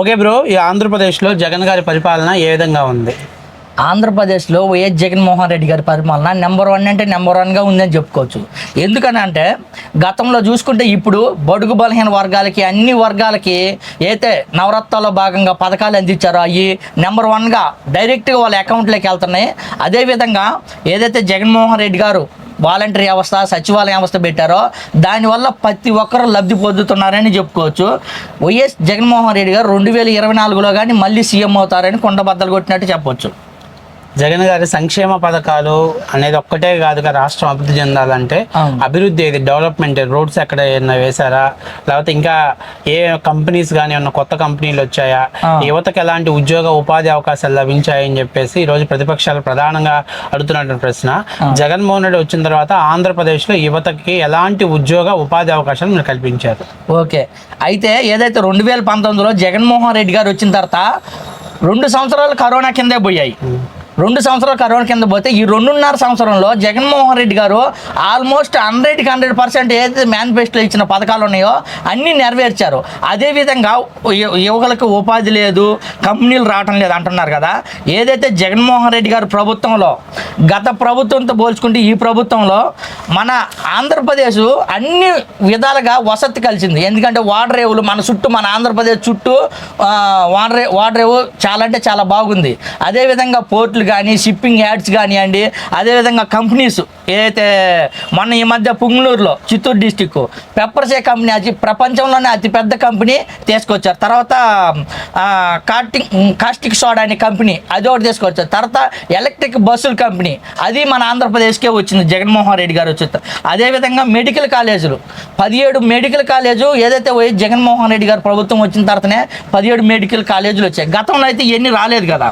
Okay bro ఈ ఆంధ్రప్రదేశ్లో జగన్ గారి పరిపాలన ఏ విధంగా ఉంది? ఆంధ్రప్రదేశ్లో వైఎస్ జగన్మోహన్ రెడ్డి గారి పరిపాలన నెంబర్ వన్ అంటే నెంబర్ వన్గా ఉందని చెప్పుకోవచ్చు. ఎందుకనంటే గతంలో చూసుకుంటే ఇప్పుడు బడుగు బలహీన వర్గాలకి అన్ని వర్గాలకి అయితే నవరత్నాల్లో భాగంగా పథకాలు అందించారో అవి నెంబర్ వన్గా డైరెక్ట్గా వాళ్ళ అకౌంట్లోకి వెళ్తున్నాయి. అదేవిధంగా ఏదైతే జగన్మోహన్ రెడ్డి గారు వాలంటరీ వ్యవస్థ సచివాలయ వ్యవస్థ పెట్టారో దానివల్ల ప్రతి ఒక్కరు లబ్ధి పొందుతున్నారని చెప్పుకోవచ్చు. వైఎస్ జగన్మోహన్ రెడ్డి గారు రెండు వేల ఇరవై నాలుగులో కానీ మళ్ళీ సీఎం అవుతారని కొండబద్దలు కొట్టినట్టు చెప్పొచ్చు. జగన్ గారి సంక్షేమ పథకాలు అనేది ఒక్కటే కాదుగా రాష్ట్రం అభివృద్ధి చెందాలంటే. అభివృద్ధి ఏది? డెవలప్మెంట్ రోడ్స్ ఎక్కడ ఏమైనా వేశారా? లేకపోతే ఇంకా ఏ కంపెనీస్ కానీ ఏమన్నా కొత్త కంపెనీలు వచ్చాయా. యువతకు ఎలాంటి ఉద్యోగ ఉపాధి అవకాశాలు లభించాయని చెప్పేసి ఈ రోజు ప్రతిపక్షాలు ప్రధానంగా అడుగుతున్నటువంటి ప్రశ్న. జగన్మోహన్ రెడ్డి వచ్చిన తర్వాత ఆంధ్రప్రదేశ్లో యువతకి ఎలాంటి ఉద్యోగ ఉపాధి అవకాశాలు మీరు కల్పించారు? ఓకే. అయితే ఏదైతే రెండు వేల పంతొమ్మిదిలో జగన్మోహన్ రెడ్డి గారు వచ్చిన తర్వాత రెండు సంవత్సరాలు కరోనా కిందే పోయాయి. రెండు సంవత్సరాలు కరోనా కింద పోతే ఈ రెండున్నర సంవత్సరంలో జగన్మోహన్ రెడ్డి గారు ఆల్మోస్ట్ హండ్రెడ్కి హండ్రెడ్ పర్సెంట్ ఏదైతే మేనిఫెస్టోలో ఇచ్చిన పథకాలు ఉన్నాయో అన్నీ నెరవేర్చారు. అదేవిధంగా యువకులకు ఉపాధి లేదు కంపెనీలు రావటం లేదు అంటున్నారు కదా. ఏదైతే జగన్మోహన్ రెడ్డి గారు ప్రభుత్వంలో గత ప్రభుత్వంతో పోల్చుకుంటే ఈ ప్రభుత్వంలో మన ఆంధ్రప్రదేశ్ అన్ని విధాలుగా వసతి కలిసింది. ఎందుకంటే వాడరేవులు మన చుట్టూ మన ఆంధ్రప్రదేశ్ చుట్టూ వాడరే వాడరేవు చాలా అంటే చాలా బాగుంది. అదేవిధంగా పోర్టులు కానీ షిప్పింగ్ యాడ్స్ కానివ్వండి అదేవిధంగా కంపెనీస్ ఏదైతే మొన్న ఈ మధ్య పుంగళూరులో చిత్తూరు డిస్టిక్ పెప్పర్సే కంపెనీ అది ప్రపంచంలోనే అతిపెద్ద కంపెనీ తీసుకొచ్చారు. తర్వాత కాటింగ్ కార్టింగ్ కాస్టిక్ సోడా అనే కంపెనీ అది ఒకటి తీసుకొచ్చారు. తర్వాత ఎలక్ట్రిక్ బస్సుల కంపెనీ అది మన ఆంధ్రప్రదేశ్కే వచ్చింది. జగన్మోహన్ రెడ్డి గారు వచ్చి అదేవిధంగా మెడికల్ కాలేజీలు పదిహేడు మెడికల్ కాలేజు ఏదైతే వైఎస్ జగన్మోహన్ రెడ్డి గారు ప్రభుత్వం వచ్చిన తర్వాతనే పదిహేడు మెడికల్ కాలేజీలు వచ్చాయి. గతంలో అయితే ఇవన్నీ రాలేదు కదా.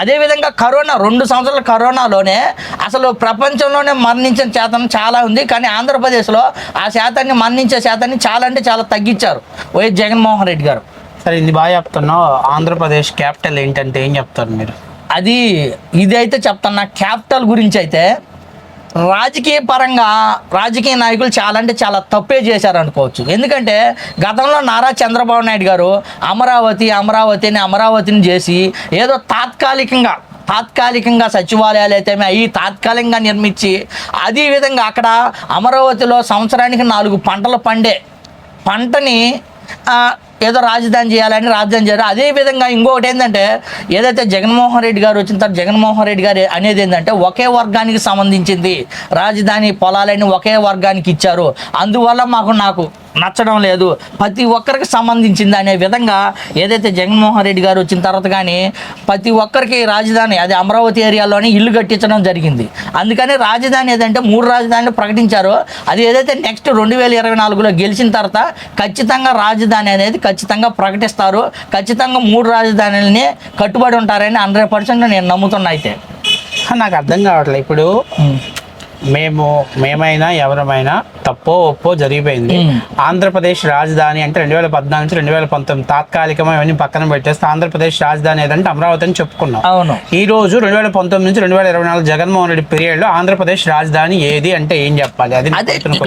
అదేవిధంగా కరోనా రెండు సంవత్సరాల కరోనాలోనే అసలు ప్రపంచంలోనే మరణించిన శాతం చాలా ఉంది. కానీ ఆంధ్రప్రదేశ్లో ఆ శాతాన్ని మరణించే శాతాన్ని చాలా అంటే చాలా తగ్గించారు. వైఎస్ జగన్మోహన్ రెడ్డి గారు. సరే ఇది బాగా చెప్తున్నావు. ఆంధ్రప్రదేశ్ క్యాపిటల్ ఏంటంటే ఏం చెప్తారు మీరు? అది ఇదైతే చెప్తాను నా క్యాపిటల్ గురించి అయితే రాజకీయ పరంగా రాజకీయ నాయకులు చాలా అంటే చాలా తప్పే చేశారు అనుకోవచ్చు ఎందుకంటే గతంలో నారా చంద్రబాబు నాయుడు గారు అమరావతి అమరావతి అని అమరావతిని చేసి ఏదో తాత్కాలికంగా తాత్కాలికంగా సచివాలయాలు అయితే అవి తాత్కాలికంగా నిర్మించి అదేవిధంగా అక్కడ అమరావతిలో సంవత్సరానికి నాలుగు పంటలు పండే పంటని ఏదో రాజధాని చేయాలని రాజధాని చేయాలి అదే విధంగా ఇంకొకటి ఏంటంటే ఏదైతే జగన్మోహన్ రెడ్డి గారు వచ్చిన తర్వాత జగన్మోహన్ రెడ్డి గారు అనేది ఏంటంటే ఒకే వర్గానికి సంబంధించింది. రాజధాని పొలాలని ఒకే వర్గానికి ఇచ్చారు. అందువల్ల మాకు నాకు నచ్చడం లేదు. ప్రతి ఒక్కరికి సంబంధించింది అనే విధంగా ఏదైతే జగన్మోహన్ రెడ్డి గారు వచ్చిన తర్వాత కానీ ప్రతి ఒక్కరికి రాజధాని అది అమరావతి ఏరియాలోనే ఇల్లు కట్టించడం జరిగింది. అందుకని రాజధాని ఏదంటే మూడు రాజధానులు ప్రకటించారు. అది ఏదైతే నెక్స్ట్ రెండు వేల ఇరవై నాలుగులో గెలిచిన తర్వాత ఖచ్చితంగా రాజధాని అనేది ఖచ్చితంగా ప్రకటిస్తారు. ఖచ్చితంగా మూడు రాజధానులని కట్టుబడి ఉంటారని హండ్రెడ్ పర్సెంట్ నేను నమ్ముతున్నా అయితే. నాకు అర్థం కావట్లేదు ఇప్పుడు మేము మేమైనా ఎవరమైనా తప్పో ఒప్పో జరిగిపోయింది. ఆంధ్రప్రదేశ్ రాజధాని అంటే రెండు వేల పద్నాలుగు నుంచి రెండు వేల పంతొమ్మిది తాత్కాలికమైన ఇవన్నీ పక్కన పెట్టేస్తే ఆంధ్రప్రదేశ్ రాజధాని ఏదంటే అమరావతి అని చెప్పుకున్నాం. అవును. ఈ రోజు రెండు వేల పంతొమ్మిది నుంచి రెండు వేల ఇరవై నాలుగు జగన్మోహన్ రెడ్డి పీరియడ్లో ఆంధ్రప్రదేశ్ రాజధాని ఏది అంటే ఏం చెప్పాలి? అది.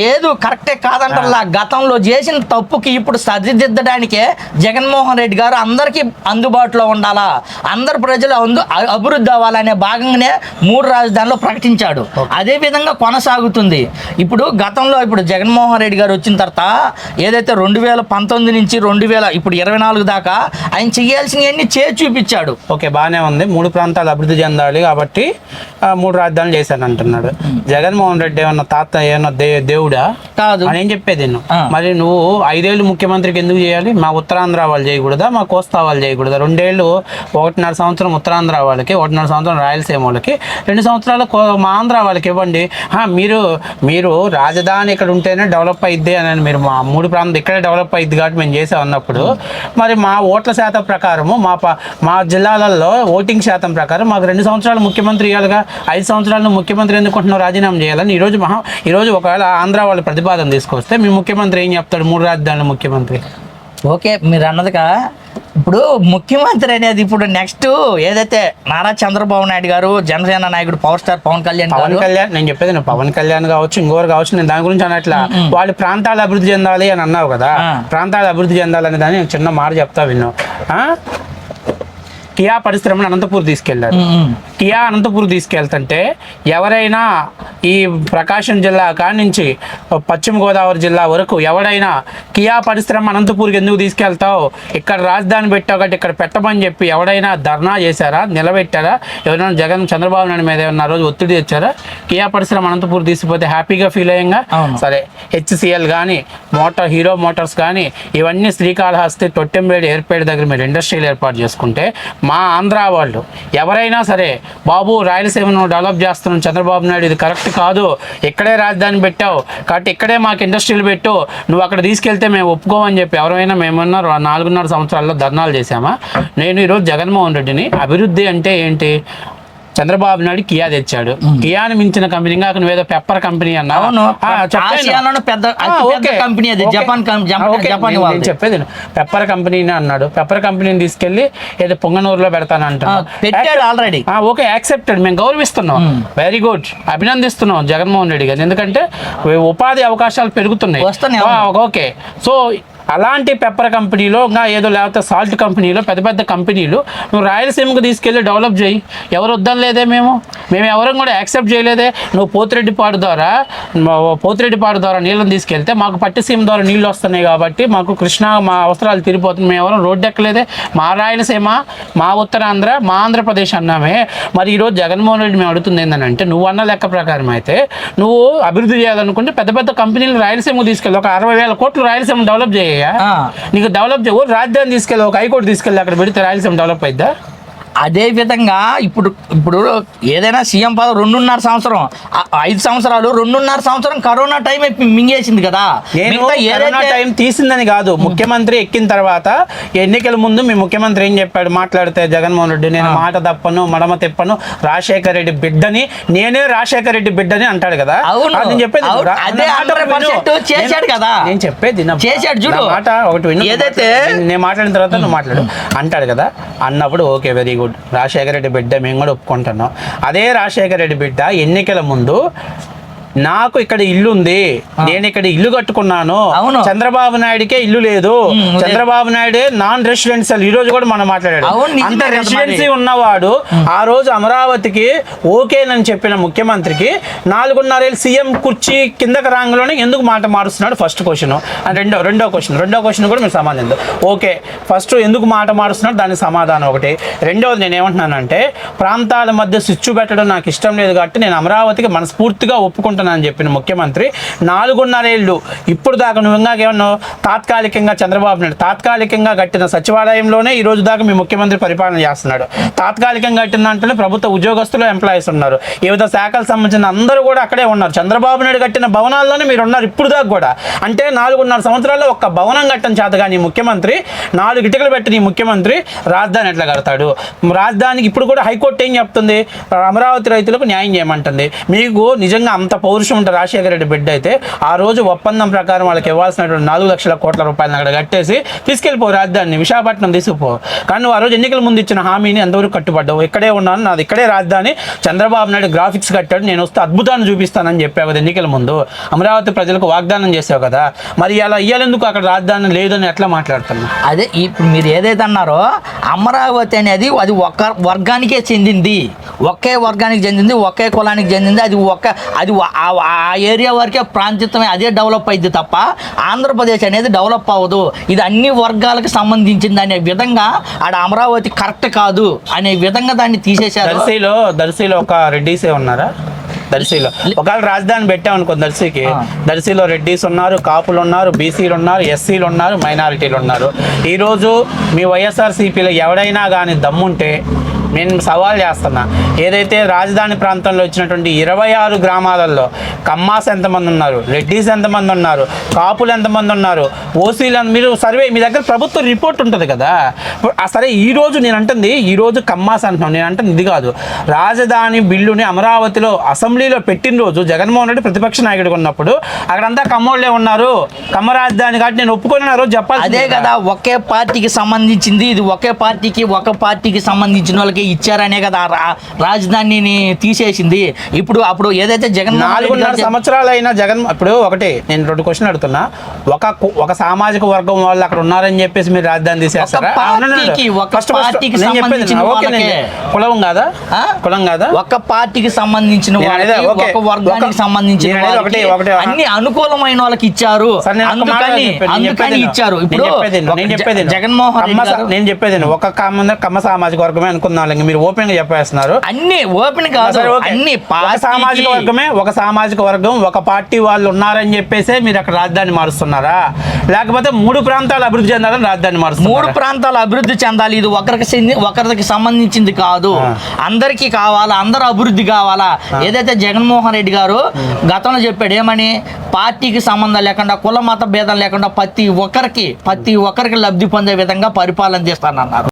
లేదు కరెక్టే కాదంటారా గతంలో చేసిన తప్పుకి ఇప్పుడు సరిదిద్దడానికే జగన్మోహన్ రెడ్డి గారు అందరికీ అందుబాటులో ఉండాలా? అందరు ప్రజలు అభివృద్ధి అవ్వాలనే భాగంగానే మూడు రాజధానులు ప్రకటించాడు. అదే విధంగా కొనసాగుతుంది. ఇప్పుడు గతంలో ఇప్పుడు జగన్మోహన్ రెడ్డి గారు వచ్చిన తర్వాత ఏదైతే రెండు వేల పంతొమ్మిది నుంచి రెండు వేల ఇప్పుడు ఇరవై నాలుగు దాకా ఆయన చేయాల్సినవన్నీ చేసి చూపించాడు. ఓకే బాగానే ఉంది. మూడు ప్రాంతాలు అభివృద్ధి చెందాలి కాబట్టి మూడు రాజధానులు చేశాను అంటున్నాడు. జగన్మోహన్ రెడ్డి ఏమన్నా తాత ఏమన్నా దే దేవుడా? కాదు. అని ఏం చెప్పేది నేను? ఆ. మరి నువ్వు ఐదేళ్ళు ముఖ్యమంత్రికి ఎందుకు చేయాలి? మా ఉత్తరాంధ్ర వాళ్ళు చేయకూడదా? మా కోస్తా వాళ్ళు చేయకూడదా? రెండేళ్ళు ఒకటిన్నర సంవత్సరం ఉత్తరాంధ్ర వాళ్ళకి ఒకటిన్నర సంవత్సరం రాయలసీమ వాళ్ళకి రెండు సంవత్సరాలు మా ఆంధ్ర వాళ్ళకి ఇవ్వండి. మీరు మీరు రాజధాని ఇక్కడ ఉంటేనే డెవలప్ అయింది అని మీరు మా మూడు ప్రాంతం ఇక్కడే డెవలప్ అయింది కాబట్టి మేము చేసాం అన్నప్పుడు. మరి మా ఓట్ల శాతం ప్రకారము మా ప- మా జిల్లాలలో ఓటింగ్ శాతం ప్రకారం మాకు రెండు సంవత్సరాలు ముఖ్యమంత్రి ఇవ్వాలిగా ఐదు సంవత్సరాలు ముఖ్యమంత్రి ఎందుకుంటున్నావు రాజీనామా చేయాలని ఈరోజు మహా ఈరోజు ఒకవేళ ఆంధ్ర వాళ్ళు ప్రతిపాదన తీసుకొస్తే మీ ముఖ్యమంత్రి ఏం చెప్తాడు? మూడు రాజధానుల ముఖ్యమంత్రి. ఓకే మీరు అన్నదిగా ఇప్పుడు ముఖ్యమంత్రి అనేది ఇప్పుడు నెక్స్ట్ ఏదైతే నారా చంద్రబాబు నాయుడు గారు జనసేన నాయకుడు పవర్ స్టార్ పవన్ కళ్యాణ్ పవన్ కళ్యాణ్ నేను చెప్పేది నువ్వు పవన్ కళ్యాణ్ కావచ్చు ఇంకోరు కావచ్చు నేను దాని గురించి అనట్లా వాళ్ళ ప్రాంతాలు అభివృద్ధి చెందాలి అని అన్నావు కదా. ప్రాంతాలు అభివృద్ధి చెందాలని దాన్ని నేను చిన్న మాట చెప్తా విన్నావు? కియా పరిశ్రమను అనంతపూర్ తీసుకెళ్ళారు. కియా అనంతపూర్ తీసుకెళ్తుంటే ఎవరైనా ఈ ప్రకాశం జిల్లా కాడి నుంచి పశ్చిమ గోదావరి జిల్లా వరకు ఎవడైనా కియా పరిశ్రమ అనంతపూర్కి ఎందుకు తీసుకెళ్తావు? ఇక్కడ రాజధాని పెట్టావు కాబట్టి ఇక్కడ పెట్టమని చెప్పి ఎవడైనా ధర్నా చేశారా? నిలబెట్టారా? ఎవరైనా జగన్ చంద్రబాబు నాయుడు మీద ఏమన్నా రోజు ఒత్తిడి తెచ్చారా? కియా పరిశ్రమ అనంతపూర్ తీసుకుపోతే హ్యాపీగా ఫీల్ అయ్యంగా. సరే. హెచ్సిఎల్ కానీ మోటార్ హీరో మోటార్స్ కానీ ఇవన్నీ శ్రీకాళహస్తి తొట్టెంబేడి ఏర్పేట దగ్గర మీరు ఇండస్ట్రీలు ఏర్పాటు చేసుకుంటే మా ఆంధ్ర వాళ్ళు ఎవరైనా సరే బాబు రాయలసీమను డెవలప్ చేస్తున్నాం చంద్రబాబు నాయుడు. ఇది కరెక్ట్ కాదు. ఇక్కడే రాజధాని పెట్టావు. కాబట్టి ఇక్కడే మాకు ఇండస్ట్రీలు పెట్టు. నువ్వు అక్కడ తీసుకెళ్తే మేము ఒప్పుకోమని చెప్పి ఎవరైనా మేమన్నా నాలుగున్నర సంవత్సరాల్లో ధర్నాలు చేశామా? నేను ఈరోజు జగన్మోహన్ రెడ్డిని అభివృద్ధి అంటే ఏంటి? చంద్రబాబు నాయుడు కియా తెచ్చాడు. కియాని మించిన కంపెనీ ఇంకా నువ్వేదో పెప్పర్ కంపెనీ అన్నా. అవును. ఆ, చెప్పాను. ఆసియాలోనే పెద్ద. కంపెనీ అది. జపాన్ జపాన్ నేను- చెప్పేది. పెప్పర్ కంపెనీని అన్నాడు. పెప్పర్ కంపెనీని తీసుకెళ్ళి ఏదో పొంగనూరులో పెడతానంట ఆ, పెట్టాడు ఆల్రెడీ ఓకే. యాక్సెప్టెడ్ మేము గౌరవిస్తున్నాం. వెరీ గుడ్ అభినందిస్తున్నాం జగన్మోహన్ రెడ్డి గారిని. ఎందుకంటే ఉపాధి అవకాశాలు పెరుగుతున్నాయి. ఓకే. సో అలాంటి పెప్పర్ కంపెనీలో ఇంకా ఏదో లేకపోతే సాల్ట్ కంపెనీలో పెద్ద పెద్ద కంపెనీలు నువ్వు రాయలసీమకు తీసుకెళ్ళి డెవలప్ చేయి. ఎవరు వద్దని లేదే మేము. మేము ఎవరం కూడా యాక్సెప్ట్ చేయలేదే. నువ్వు పోతిరెడ్డిపాడు ద్వారా పోతిరెడ్డిపాడు ద్వారా నీళ్ళని తీసుకెళ్తే మాకు పట్టిసీమ ద్వారా నీళ్ళు వస్తున్నాయి కాబట్టి మాకు కృష్ణా మా అవసరాలు తీరిపోతుంది మేము ఎవరం రోడ్డు ఎక్కలేదే. మా రాయలసీమ మా ఉత్తరాంధ్ర మా ఆంధ్రప్రదేశ్ అన్నామే. మరి ఈరోజు జగన్మోహన్ రెడ్డి మేము అడుగుతుంది ఏంటంటే నువ్వు అన్న లెక్క ప్రకారం అయితే నువ్వు అభివృద్ధి చేయాలనుకుంటే పెద్ద పెద్ద కంపెనీలు రాయలసీమకు తీసుకెళ్ళి ఒక అరవై వేల కోట్లు రాయలసీమ డెవలప్ చేయి. ఆ. నీకు డెవలప్ చేయవు రాజధాని తీసుకెళ్ళి ఒక హైకోర్టు తీసుకెళ్ళి అక్కడ పెడితే రాయలసీమ డెవలప్ అయిద్దా? అదే విధంగా ఇప్పుడు ఇప్పుడు ఏదైనా సీఎం పదవి రెండున్నర సంవత్సరం ఐదు సంవత్సరాలు రెండున్నర సంవత్సరం కరోనా టైం మింగేసింది కదా. కరోనా టైం తీసిందని కాదు ముఖ్యమంత్రి ఎక్కిన తర్వాత ఎన్నికల ముందు మీ ముఖ్యమంత్రి ఏం చెప్పాడు? మాట్లాడితే జగన్మోహన్ రెడ్డి నేను మాట తప్పను మడమ తిప్పను రాజశేఖర రెడ్డి బిడ్డని నేనే రాజశేఖర రెడ్డి బిడ్డని అంటాడు కదా. నేను చెప్పేది అవును. రా- అదే నా మాట ఒకటి 100% విను. చేశాడు కదా. నేను చెప్పేది. చేశాడు చూడు. మాట ఒకటి ఏదైతే- నేను మాట్లాడిన తర్వాత నువ్వు మాట్లాడు. అంటాడు కదా. అన్నప్పుడు okay very good Rajasekhara Reddy బిడ్డ మేము కూడా ఒప్పుకుంటున్నాం. అదే రాజశేఖర రెడ్డి బిడ్డ ఎన్నికల ముందు నాకు ఇక్కడ ఇల్లు ఉంది. నేను ఇక్కడ ఇల్లు కట్టుకున్నాను. చంద్రబాబు నాయుడుకే ఇల్లు లేదు. చంద్రబాబు నాయుడే నాన్ రెసిడెన్షియల్. ఈ రోజు కూడా మనం మాట్లాడాడు. అంత. రెసిడెన్సీ ఉన్నవాడు ఆ రోజు అమరావతికి ఓకేనని చెప్పిన ముఖ్యమంత్రికి నాలుగున్నరేళ్ళు సీఎం కుర్చీ కిందకి రాంగలోనే ఎందుకు మాట మారుస్తున్నాడు? ఫస్ట్ క్వశ్చన్ రెండో రెండో క్వశ్చన్ రెండో క్వశ్చన్ కూడా మీరు సమాధానం ఓకే. ఫస్ట్ ఎందుకు మాట మారుస్తున్నాడు? దానికి సమాధానం ఒకటి. రెండోది నేను ఏమంటున్నానంటే ప్రాంతాల మధ్య స్విచ్ పెట్టడం నాకు ఇష్టం లేదు కాబట్టి నేను అమరావతికి మనస్ఫూర్తిగా ఒప్పుకుంటున్నాను. చేస్తానని చెప్పిన ముఖ్యమంత్రి నాలుగున్నరేళ్ళు. ఇప్పుడు దాకా నువ్వు ఇంకా తాత్కాలికంగా చంద్రబాబు నాయుడు తాత్కాలికంగా కట్టిన సచివాలయంలోనే ఈ రోజు దాకా మీ ముఖ్యమంత్రి పరిపాలన చేస్తున్నాడు. తాత్కాలికంగా కట్టిన దాంట్లోనే ప్రభుత్వ ఉద్యోగస్తులు ఎంప్లాయీస్ ఉన్నారు. వివిధ శాఖలకు సంబంధించిన అందరూ కూడా అక్కడే ఉన్నారు. చంద్రబాబు నాయుడు కట్టిన భవనాల్లోనే మీరు ఉన్నారు ఇప్పుడు దాకా కూడా. అంటే నాలుగున్నర సంవత్సరాల్లో ఒక్క భవనం కట్టని చేత కానీ ముఖ్యమంత్రి నాలుగు ఇటుకలు పెట్టిన ఈ ముఖ్యమంత్రి రాజధాని ఎట్లా కడతాడు? రాజధానికి ఇప్పుడు కూడా హైకోర్టు ఏం చెప్తుంది? అమరావతి రైతులకు న్యాయం చేయమంటుంది. మీకు నిజంగా అంత పురుషం ఉంటుంది రాజశేఖర రెడ్డి బిడ్డ అయితే ఆ రోజు ఒప్పందం ప్రకారం వాళ్ళకి ఇవ్వాల్సినటువంటి నాలుగు లక్షల కోట్ల రూపాయలను అక్కడ కట్టేసి తీసుకెళ్ళిపో రాజధానిని విశాఖపట్నం తీసుకుపో. కానీ నువ్వు ఆ రోజు ఎన్నికల ముందు ఇచ్చిన హామీని ఎంతవరకు కట్టుబడ్డావు? ఇక్కడే ఉన్నాను నాది ఇక్కడే రాజధాని చంద్రబాబు నాయుడు గ్రాఫిక్స్ కట్టాడు నేను వస్తే అద్భుతాన్ని చూపిస్తానని చెప్పావు కదా ఎన్నికల ముందు. అమరావతి ప్రజలకు వాగ్దానం చేసావు కదా. మరి అలా ఇయ్యాలెందుకు అక్కడ రాజధాని లేదని ఎట్లా మాట్లాడుతున్నావు? అదే ఇప్పుడు మీరు ఏదైతే అన్నారో అమరావతి అనేది అది ఒక్క వర్గానికే చెందింది. ఒకే వర్గానికి చెందింది ఒకే కులానికి చెందింది అది ఒక్క అది ఆ ఏరియా వరకే ప్రాంతితమే అదే డెవలప్ అయింది తప్ప ఆంధ్రప్రదేశ్ అనేది డెవలప్ అవ్వదు. ఇది అన్ని వర్గాలకు సంబంధించింది అనే విధంగా ఆడ అమరావతి కరెక్ట్ కాదు అనే విధంగా దాన్ని తీసేశారు. దర్శిలో దర్శిలో ఒక రెడ్డీసే ఉన్నారా? దర్శిలో. ఒకవేళ రాజధాని పెట్టామనుకో దర్శికి. దర్శిలో రెడ్డీస్ ఉన్నారు కాపులు ఉన్నారు బీసీలు ఉన్నారు ఎస్సీలు ఉన్నారు మైనారిటీలు ఉన్నారు. ఈరోజు మీ వైఎస్ఆర్సీపీలో ఎవడైనా కానీ దమ్ముంటే నేను సవాల్ చేస్తున్నా. ఏదైతే రాజధాని ప్రాంతంలో వచ్చినటువంటి ఇరవై ఆరు గ్రామాలలో కమ్మాస్ ఎంతమంది ఉన్నారు రెడ్డీస్ ఎంతమంది ఉన్నారు కాపులు ఎంతమంది ఉన్నారు ఓసీలు మీరు సర్వే మీ దగ్గర ప్రభుత్వ రిపోర్ట్ ఉంటుంది కదా. సరే ఈ రోజు నేను అంటుంది ఈ రోజు కమ్మాస్ అంటున్నాను. నేను అంటుంది ఇది కాదు. రాజధాని బిల్లుని అమరావతిలో అసెంబ్లీలో పెట్టిన రోజు జగన్మోహన్ రెడ్డి ప్రతిపక్ష నాయకుడిగా ఉన్నప్పుడు అక్కడంతా కమ్మోళ్ళే ఉన్నారు. కమ్మ రాజధాని కాబట్టి నేను ఒప్పుకొని రోజు చెప్పాలి అదే కదా ఒకే పార్టీకి సంబంధించింది. ఇది ఒకే పార్టీకి ఒక పార్టీకి సంబంధించిన వాళ్ళకి వాళ్ళకి ఇచ్చారనే కదా రాజధానిని తీసేసింది. ఇప్పుడు అప్పుడు ఏదైతే జగన్ నాలుగున్నర సంవత్సరాలు అయినా జగన్ ఇప్పుడు ఒకటి నేను రెండు క్వశ్చన్ అడుగుతున్నా. ఒక ఒక సామాజిక వర్గం వాళ్ళు అక్కడ ఉన్నారని చెప్పేసి మీరు రాజధాని తీసేస్తారా. కులం కాదా? కులం కాదా? ఒక పార్టీకి సంబంధించిన. ఒక వర్గానికి సంబంధించిన. అన్ని అనుకూలమైన వాళ్ళకి ఇచ్చారు. అందుకని ఇచ్చారు. ఇప్పుడు చెప్పేది నేను జగన్మోహన్ నేను చెప్పేది ఒక కమ్మ కమ్మ సామాజిక వర్గమే ఇంక మీరు ఓపెన్గా చెప్పేస్తున్నారు. అన్ని ఓపెన్ కాదు. అన్ని సామాజిక వర్గమే ఒక సామాజిక వర్గం ఒక పార్టీ వాళ్ళు ఉన్నారని చెప్పేసే మీరు అక్కడ రాజధాని మారుస్తున్నారా? లేకపోతే మూడు ప్రాంతాలు అభివృద్ధి చెందాలని రాజధాని మూడు మారుస్తున్నారు ప్రాంతాలు అభివృద్ధి చెందాలి ఇది ఒకరికి చెంది- ఒకరికి సంబంధించింది కాదు. అందరికీ కావాలా అందరూ అభివృద్ధి కావాలా? ఏదైతే జగన్మోహన్ రెడ్డి గారు గతంలో చెప్పాడు ఏమని? పార్టీకి సంబంధం లేకుండా కుల మత భేదం లేకుండా ప్రతి ఒక్కరికి ప్రతి ఒక్కరికి లబ్ధి పొందే విధంగా పరిపాలన చేస్తానన్నారు.